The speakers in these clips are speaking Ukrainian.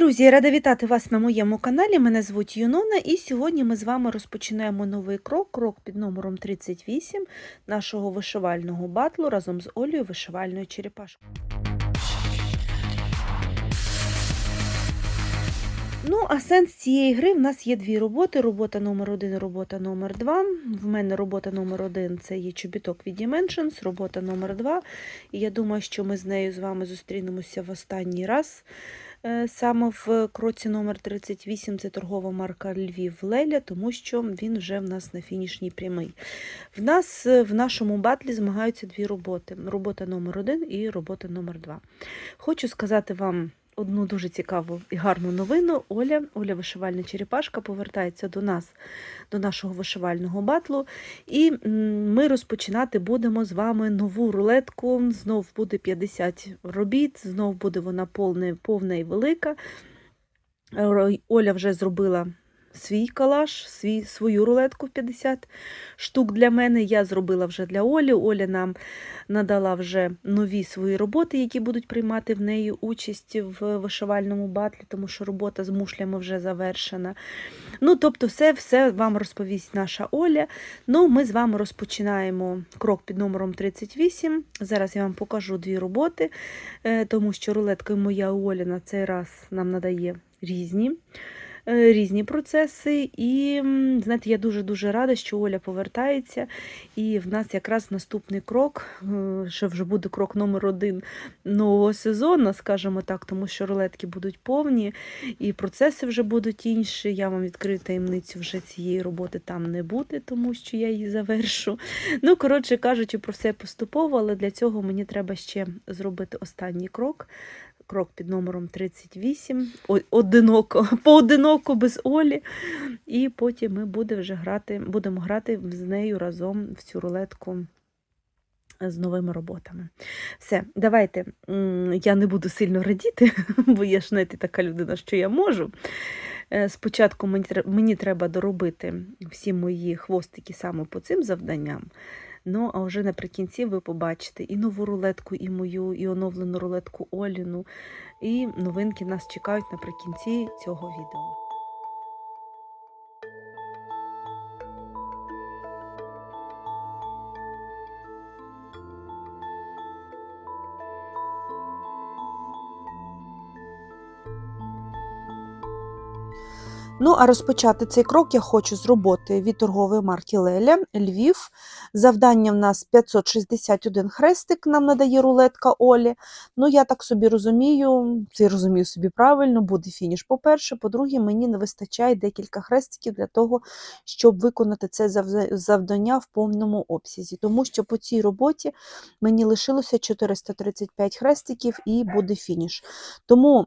друзі! Рада вітати вас на моєму каналі. Мене звуть Юнона, і сьогодні ми з вами розпочинаємо новий крок, крок під номером 38 нашого вишивального батлу разом з Олею вишивальною черепашкою. Ну, а сенс цієї гри в нас є дві роботи: робота номер один і робота номер два. В мене робота номер один це є чобіток від Dimensions, робота номер два. І я думаю, що ми з нею з вами зустрінемося в останній раз. Е, Саме в кроці номер 38 це торгова марка Львів Леля, тому що він вже в нас на фінішній прямий. В нас е, в нашому батлі змагаються дві роботи: робота номер 1 і робота номер 2. Хочу сказати вам одну дуже цікаву і гарну новину. Оля, Оля вишивальна черепашка, повертається до нас, до нашого вишивального батлу. І ми розпочинати будемо з вами нову рулетку. Знов буде 50 робіт, знов буде вона повна, повна і велика. Е, Оля вже зробила свій калаш, свій, свою рулетку в 50 штук для мене. Я зробила вже для Олі. Оля нам надала вже нові свої роботи, які будуть приймати в неї участь в вишивальному батлі, тому що робота з мушлями вже завершена. Ну, тобто, все, все вам розповість наша Оля. Ну, ми з вами розпочинаємо крок під номером 38. Зараз я вам покажу дві роботи, е, тому що рулетка моя Оля на цей раз нам надає різні. Е, Різні процеси, і знаєте, я дуже-дуже рада, що Оля повертається. І в нас якраз наступний крок, е, що вже буде крок номер один нового сезону, скажімо так, тому що рулетки будуть повні, і процеси вже будуть інші. Я вам відкрию таємницю, вже цієї роботи там не буде, тому що я її завершу. Ну, коротше кажучи, про все поступово, але для цього мені треба ще зробити останній крок. Крок під номером 38, о- одиноко, поодиноко без Олі. І потім ми буде вже грати, будемо грати з нею разом в цю рулетку з новими роботами. Все, давайте. Я не буду сильно радіти, бо я ж знаєте, така людина, що я можу. Е, Спочатку мені треба доробити всі мої хвостики саме по цим завданням. Ну, а вже наприкінці ви побачите і нову рулетку, і мою, і оновлену рулетку Оліну. І новинки нас чекають наприкінці цього відео. Ну, а розпочати цей крок я хочу з роботи від торгової марки Леля, Львів. Завдання в нас 561 хрестик нам надає рулетка Олі. Ну, я так собі розумію, це розумію собі правильно, буде фініш. По-перше, по-друге, мені не вистачає декілька хрестиків для того, щоб виконати це завдання в повному обсязі. Тому що по цій роботі мені лишилося 435 хрестиків і буде фініш. Тому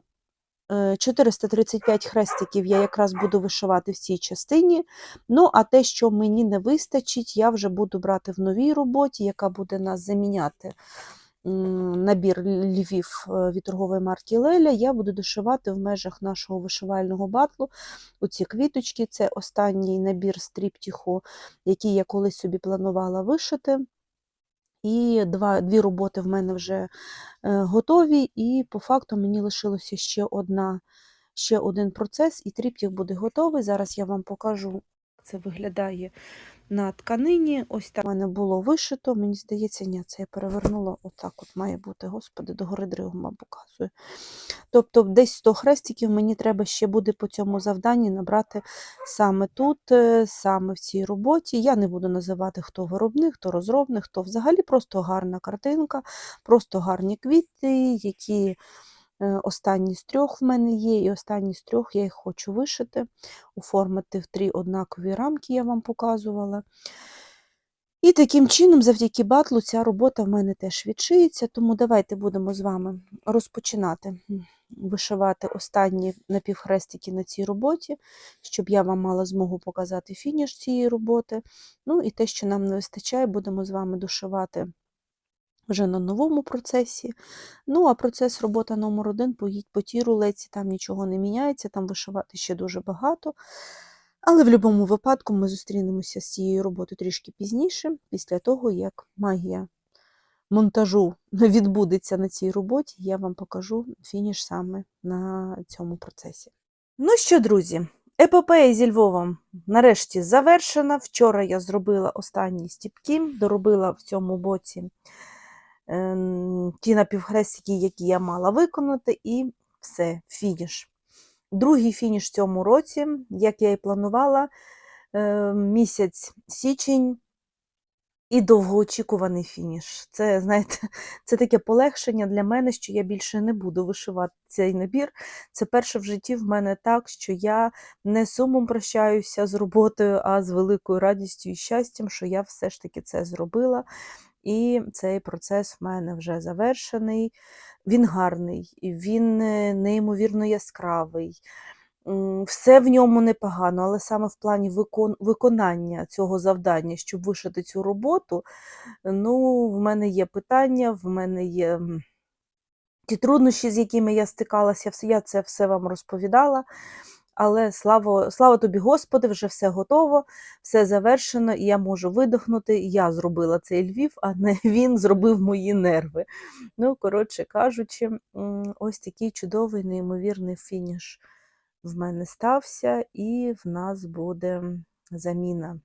435 хрестиків я якраз буду вишивати в цій частині. Ну, а те, що мені не вистачить, я вже буду брати в новій роботі, яка буде нас заміняти набір львів е, від торгової марки Леля. Я буду дошивати в межах нашого вишивального батлу оці квіточки. Це останній набір з тріптіху, який я колись собі планувала вишити. І два, дві роботи в мене вже е, готові, і по факту мені лишилося ще одна, ще один процес, і тріптіх буде готовий. Зараз я вам покажу, як це виглядає на тканині. Ось так в мене було вишито. Мені здається, ні, це я перевернула отак. От має бути, господи, до гори дригома показує. Тобто, десь 100 хрестиків мені треба ще буде по цьому завданні набрати саме тут, е, саме в цій роботі. Я не буду називати, хто виробник, хто розробник, хто взагалі просто гарна картинка, просто гарні квіти, які останні з трьох в мене є, і останні з трьох я їх хочу вишити, оформити в три однакові рамки, я вам показувала. І таким чином, завдяки батлу, ця робота в мене теж відшиється, тому давайте будемо з вами розпочинати вишивати останні напівхрестики на цій роботі, щоб я вам мала змогу показати фініш цієї роботи. Ну і те, що нам не вистачає, будемо з вами дошивати вже на новому процесі. Ну, а процес робота номер один по, їй- по тій рулеці, там нічого не міняється, там вишивати ще дуже багато. Але в будь-якому випадку ми зустрінемося з цією роботою трішки пізніше, після того, як магія монтажу відбудеться на цій роботі, я вам покажу фініш саме на цьому процесі. Ну що, друзі, епопея зі Львовом нарешті завершена. Вчора я зробила останні стіпки, доробила в цьому боці ті напівхрестики, які я мала виконати, і все, фініш. Другий фініш в цьому році, як я і планувала, е, місяць січень і довгоочікуваний фініш. Це, знаєте, це таке полегшення для мене, що я більше не буду вишивати цей набір. Це перше в житті в мене так, що я не сумом прощаюся з роботою, а з великою радістю і щастям, що я все ж таки це зробила. І цей процес в мене вже завершений. Він гарний, він е, неймовірно яскравий. Все в ньому непогано, але саме в плані викон- виконання цього завдання, щоб вишити цю роботу, ну, в мене є питання, в мене є ті труднощі, з якими я стикалася, я це все вам розповідала. Але слава, слава тобі, Господи, вже все готово, все завершено, і я можу видихнути. Я зробила цей Львів, а не він зробив мої нерви. Ну, коротше кажучи, ось такий чудовий, неймовірний фініш в мене стався, і в нас буде заміна.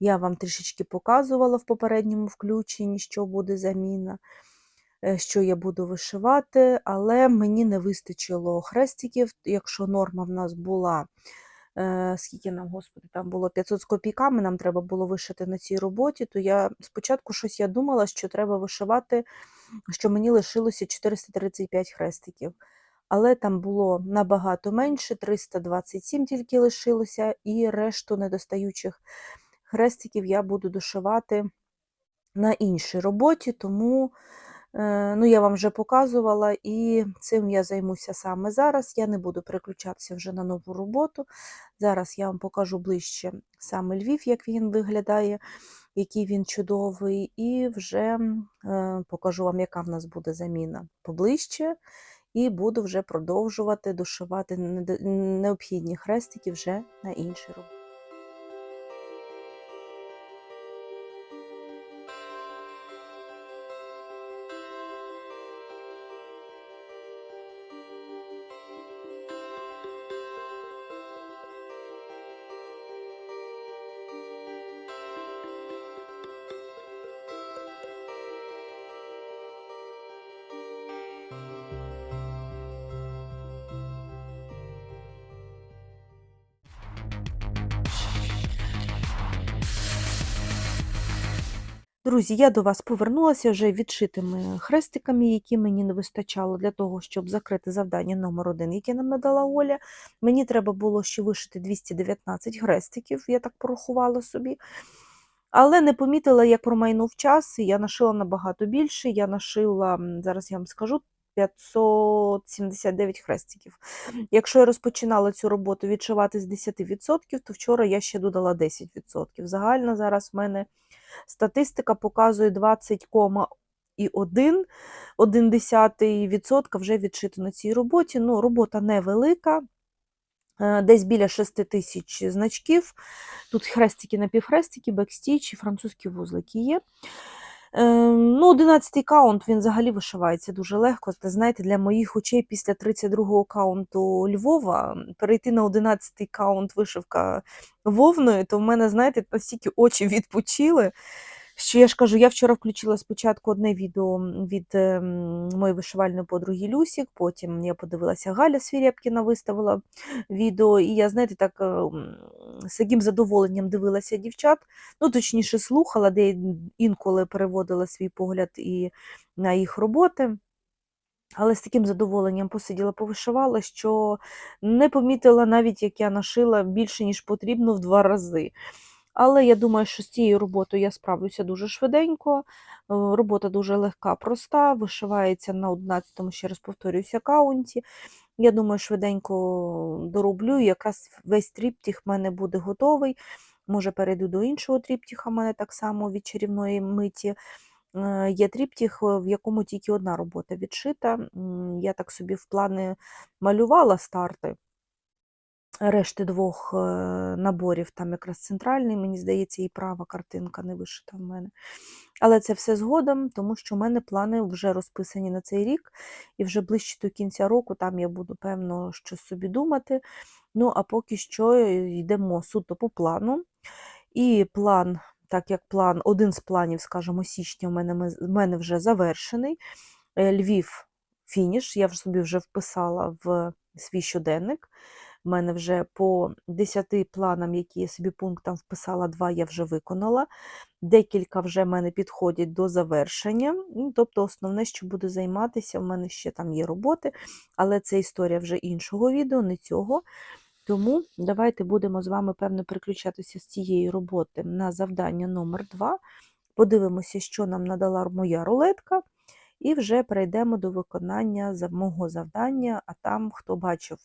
Я вам трішечки показувала в попередньому включенні, що буде заміна, що я буду вишивати, але мені не вистачило хрестиків, якщо норма в нас була. е, Скільки нам, господи, там було 500 з копійками, нам треба було вишити на цій роботі, то я спочатку щось я думала, що треба вишивати, що мені лишилося 435 хрестиків. Але там було набагато менше, 327 тільки лишилося, і решту недостаючих хрестиків я буду дошивати на іншій роботі, тому е, ну, я вам вже показувала, і цим я займуся саме зараз. Я не буду переключатися вже на нову роботу. Зараз я вам покажу ближче саме Львів, як він виглядає, який він чудовий, і вже е, покажу вам, яка в нас буде заміна поближче. І буду вже продовжувати дошивати необхідні хрестики вже на іншій роботі. Друзі, я до вас повернулася вже відшитими хрестиками, які мені не вистачало для того, щоб закрити завдання номер один, яке нам надала Оля. Мені треба було ще вишити 219 хрестиків, я так порахувала собі. Але не помітила, як промайнув час, і я нашила набагато більше. Я нашила, зараз я вам скажу, 579 хрестиків. Якщо я розпочинала цю роботу відшивати з 10%, то вчора я ще додала 10%. Загально зараз в мене статистика показує 20,1% вже відшито на цій роботі. Ну, робота невелика, е, десь біля 6 тисяч значків. Тут хрестики, напівхрестики, бекстіч і французькі вузлики є. Е, Ну, 11-й каунт він взагалі вишивається дуже легко. Та знаєте, для моїх очей після 32-го каунту Львова перейти на 11-й каунт вишивка вовною, то в мене, знаєте, настільки очі відпочили. Що я ж кажу, я вчора включила спочатку одне відео від ем, моєї вишивальної подруги Люсік, потім я подивилася Галя Свірєпкіна виставила відео, і я, знаєте, так ем, з яким задоволенням дивилася дівчат, ну, точніше, слухала, де інколи переводила свій погляд і на їх роботи. Але з таким задоволенням посиділа, повишивала, що не помітила навіть, як я нашила більше, ніж потрібно в два рази. Але я думаю, що з цією роботою я справлюся дуже швиденько. Е, Робота дуже легка, проста, вишивається на 11-му, ще раз повторююся, аккаунті. Я думаю, швиденько дороблю, якраз весь тріптіх в мене буде готовий. Може, перейду до іншого тріптіха, в мене так само від чарівної миті. Е, Є тріптіх, е, в якому тільки одна робота відшита. Я так собі в плани малювала старти. Решти двох е, наборів, там якраз центральний, мені здається, і права картинка не вишита в мене. Але це все згодом, тому що в мене плани вже розписані на цей рік, і вже ближче до кінця року там я буду, певно, щось собі думати. Ну, а поки що е, йдемо суто по плану. І план, так як план, один з планів, скажімо, січня в мене, в мене вже завершений. Е, Львів фініш, я вже собі вже вписала в свій щоденник. У мене вже по 10 планам, які я собі пунктам вписала, два я вже виконала. Декілька вже в мене підходять до завершення. Ну, Тобто, основне, що буду займатися, в мене ще там є роботи, але це історія вже іншого відео, не цього. Тому давайте будемо з вами, певно, переключатися з цієї роботи на завдання номер 2 Подивимося, що нам надала моя рулетка, і вже перейдемо до виконання мого завдання. А там, хто бачив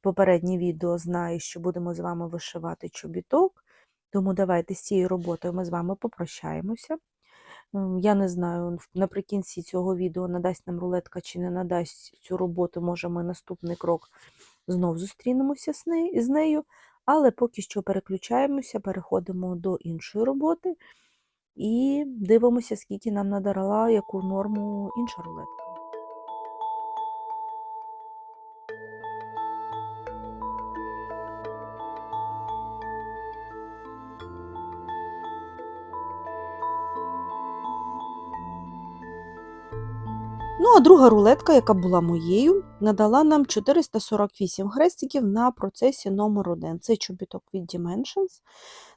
попереднє відео, знає, що будемо з вами вишивати чобіток. Тому давайте з цією роботою ми з вами попрощаємося. Ем, Я не знаю, наприкінці цього відео надасть нам рулетка чи не надасть цю роботу, може ми наступний крок знов зустрінемося з нею. Але поки що переключаємося, переходимо до іншої роботи і дивимося, скільки нам надала яку норму інша рулетка. Друга рулетка, яка була моєю, надала нам 448 хрестиків на процесі номер 1 Це чобіток від Dimensions.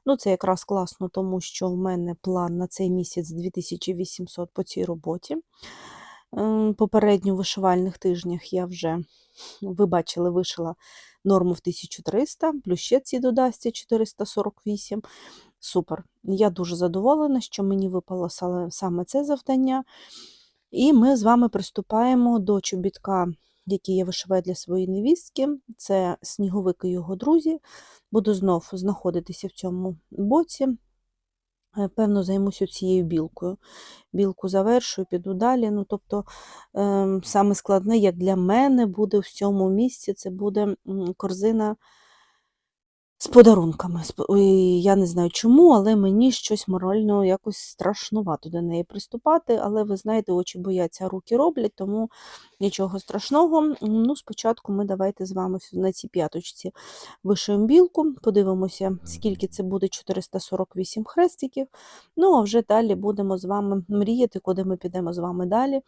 Ну, це якраз класно, тому що в мене план на цей місяць 2800 по цій роботі. Попередньо в вишивальних тижнях я вже, ви бачили, вишила норму в 1300, плюс ще ці додасться 448. Супер. Я дуже задоволена, що мені випало саме це завдання. І ми з вами приступаємо до чобітка, який я вишиваю для своєї невістки. Це сніговик і його друзі. Буду знов знаходитися в цьому боці. Е, Певно, займуся цією білкою. Білку завершую, піду далі. Ну, тобто, ем, саме складне, як для мене, буде в цьому місці, це буде корзина з подарунками. Я не знаю чому, але мені щось морально якось страшнувато до неї приступати. Але ви знаєте, очі бояться, руки роблять, тому нічого страшного. Ну, спочатку ми давайте з вами на цій п'яточці вишиємо білку, подивимося, скільки це буде 448 хрестиків. Ну, а вже далі будемо з вами мріяти, куди ми підемо з вами далі,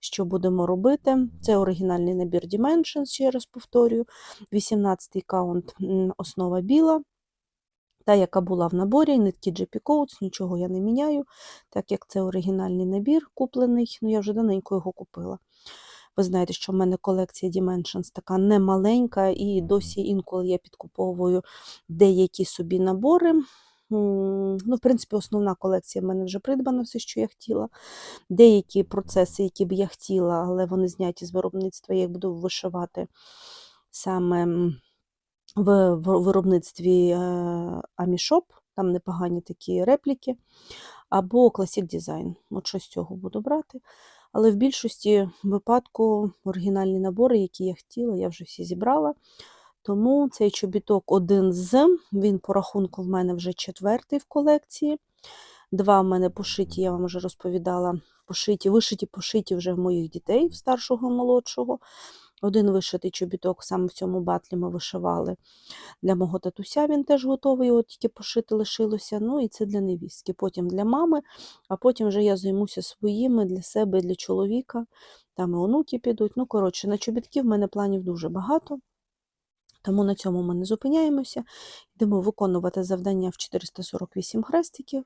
що будемо робити. Це оригінальний набір Dimensions, ще раз повторюю. 18-й каунт основа біла. Та, яка була в наборі, нитки JP Coats, нічого я не міняю, так як це оригінальний набір куплений, ну я вже давненько його купила. Ви знаєте, що в мене колекція Dimensions така немаленька, і досі інколи я підкуповую деякі собі набори. Ну, в принципі, основна колекція в мене вже придбана, все, що я хотіла. Деякі процеси, які б я хотіла, але вони зняті з виробництва, я їх буду вишивати саме в виробництві е, Амішоп, там непогані такі репліки, або Classic Design. От щось з цього буду брати. Але в більшості випадку оригінальні набори, які я хотіла, я вже всі зібрала. Тому цей чобіток один з, він по рахунку в мене вже четвертий в колекції. Два в мене пошиті, я вам вже розповідала, пошиті, вишиті, пошиті вже в моїх дітей, в старшого і молодшого. Один вишитий чобіток, саме в цьому батлі ми вишивали. Для мого татуся він теж готовий, його тільки пошити лишилося. Ну і це для невістки. Потім для мами, а потім вже я займуся своїми для себе, для чоловіка. Там і онуки підуть. Ну, коротше, на чобітків в мене планів дуже багато. Тому на цьому ми не зупиняємося. Йдемо виконувати завдання в 448 хрестиків.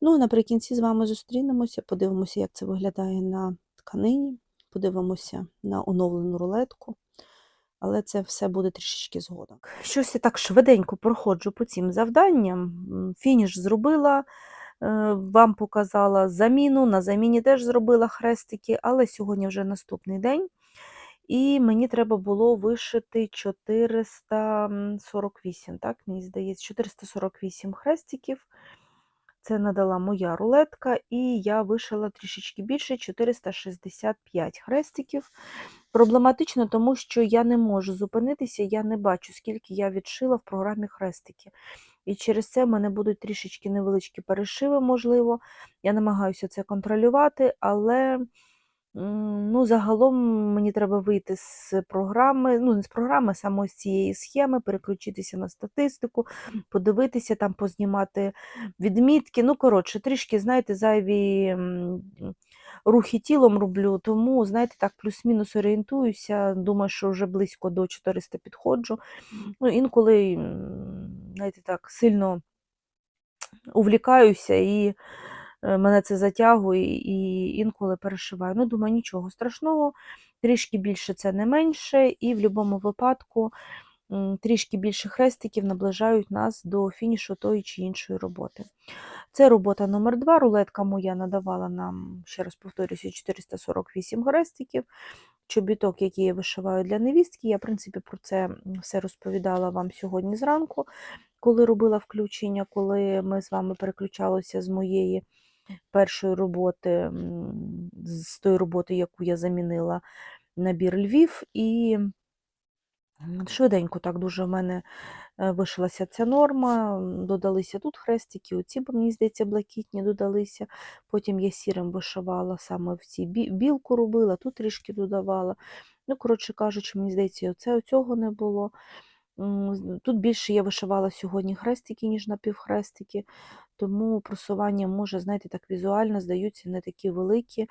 Ну, а наприкінці з вами зустрінемося, подивимося, як це виглядає на тканині, подивимося на оновлену рулетку. Але це все буде трішечки згодом. Щось я так швиденько проходжу по цим завданням. Фініш зробила, е, вам показала заміну. На заміні теж зробила хрестики, але сьогодні вже наступний день. І мені треба було вишити 448, так, мені здається, 448 хрестиків. Це надала моя рулетка, і я вишила трішечки більше 465 хрестиків. Проблематично, тому що я не можу зупинитися, я не бачу, скільки я відшила в програмі хрестики. І через це в мене будуть трішечки невеличкі перешиви, можливо. Я намагаюся це контролювати, але ну, загалом мені треба вийти з програми, ну, не з програми, а саме з цієї схеми, переключитися на статистику, подивитися, там познімати відмітки. Ну, коротше, трішки, знаєте, зайві рухи тілом роблю, тому, знаєте, так, плюс-мінус орієнтуюся. Думаю, що вже близько до 400 підходжу. Ну, інколи, знаєте, так, сильно увлікаюся і мене це затягує, і інколи перешиваю. Ну, думаю, нічого страшного, трішки більше це не менше, і в будь-якому випадку трішки більше хрестиків наближають нас до фінішу тої чи іншої роботи. Це робота номер 2 Рулетка моя надавала нам, ще раз повторюся, 448 хрестиків. Чобіток, який я вишиваю для невістки. Я, в принципі, про це все розповідала вам сьогодні зранку, коли робила включення, коли ми з вами переключалися з моєї першої роботи, з тої роботи, яку я замінила набір Львів. І швиденько так дуже в мене е, вишилася ця норма. Додалися тут хрестики, оці, мені здається, блакитні додалися. Потім я сірим вишивала саме в цій білку робила, тут трішки додавала. Ну, коротше кажучи, мені здається, оце цього не було. З- Тут більше я вишивала сьогодні хрестики, ніж напівхрестики, тому просування може, знаєте, так візуально здаються не такі великі,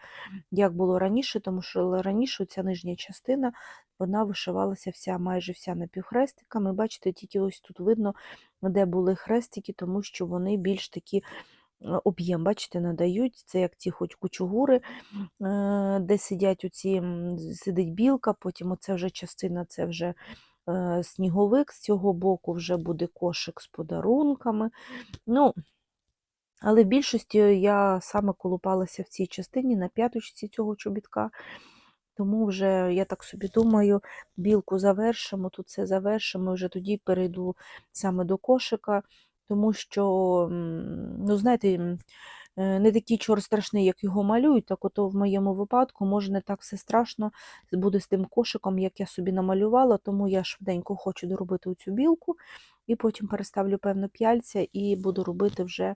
як було раніше, тому що раніше ця нижня частина вона вишивалася вся, майже вся напівхрестиками. Бачите, тільки ось тут видно, де були хрестики, тому що вони більш такі е, об'єм, бачите, надають. Це як ті хоч кучугури, е, де сидять оці, сидить білка, потім оце вже частина, це вже сніговик, з цього боку вже буде кошик з подарунками. Ну, але в більшості я саме колупалася в цій частині на п'яточці цього чобітка. Тому вже, я так собі думаю, білку завершимо, тут все завершимо, вже тоді перейду саме до кошика, тому що, ну, знаєте, е, не такий чор страшний, як його малюють, так ото в моєму випадку, може, не так все страшно буде з тим кошиком, як я собі намалювала, тому я швиденько хочу доробити цю білку, і потім переставлю певно п'яльця і буду робити вже е,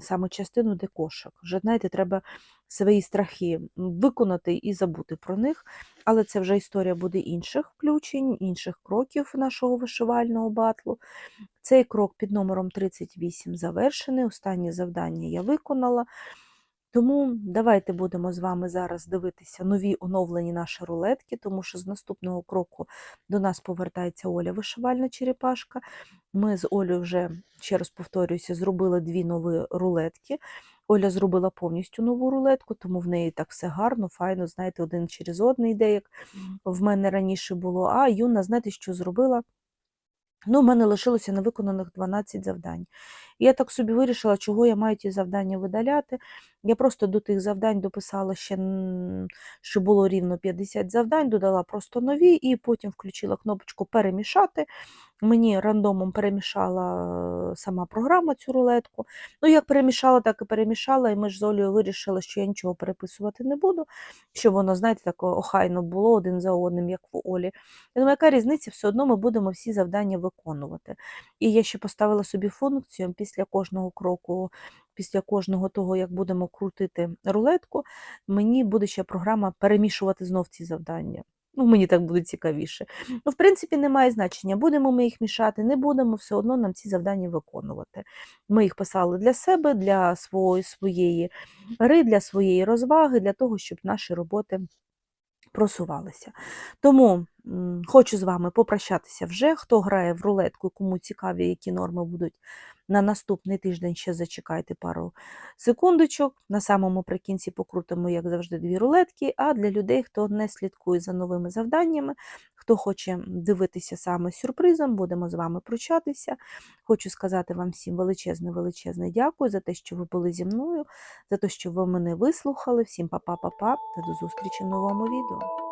саме частину, де кошик. Вже, знаєте, треба свої страхи виконати і забути про них. Але це вже історія буде інших включень, інших кроків нашого вишивального батлу. Цей крок під номером 38 завершений. Останнє завдання я виконала. Тому давайте будемо з вами зараз дивитися нові оновлені наші рулетки, тому що з наступного кроку до нас повертається Оля вишивальна черепашка. Ми з Олею вже, ще раз повторююся, зробили дві нові рулетки. Оля зробила повністю нову рулетку, тому в неї так все гарно, файно, знаєте, один через одний йде, як в мене раніше було. А Юна, знаєте, що зробила? Ну, в мене лишилося невиконаних 12 завдань. І я так собі вирішила, чого я маю ті завдання видаляти. Я просто до тих завдань дописала ще, що було рівно 50 завдань, додала просто нові, і потім включила кнопочку перемішати. Мені рандомом перемішала е, сама програма цю рулетку. Ну, як перемішала, так і перемішала, і ми ж з Олею вирішили, що я нічого переписувати не буду, щоб воно, знаєте, так охайно було один за одним, як в Олі. Я думаю, яка різниця, все одно ми будемо всі завдання виконувати. І я ще поставила собі функцію після кожного кроку, після кожного того, як будемо крутити рулетку, мені буде ще програма перемішувати знов ці завдання. Ну, мені так буде цікавіше. Ну, в принципі, немає значення, будемо ми їх мішати, не будемо, все одно нам ці завдання виконувати. Ми їх писали для себе, для свої, своєї гри, для своєї розваги, для того, щоб наші роботи просувалися. Тому м, хочу з вами попрощатися вже. Хто грає в рулетку, кому цікаві, які норми будуть на наступний тиждень, ще зачекайте пару секундочок. На самому прикінці покрутимо, як завжди, дві рулетки. А для людей, хто не слідкує за новими завданнями, хто хоче дивитися саме сюрпризом, будемо з вами прощатися. Хочу сказати вам всім величезне, величезне дякую за те, що ви були зі мною, за те, що ви мене вислухали. Всім па-па-па-па та до зустрічі в новому відео.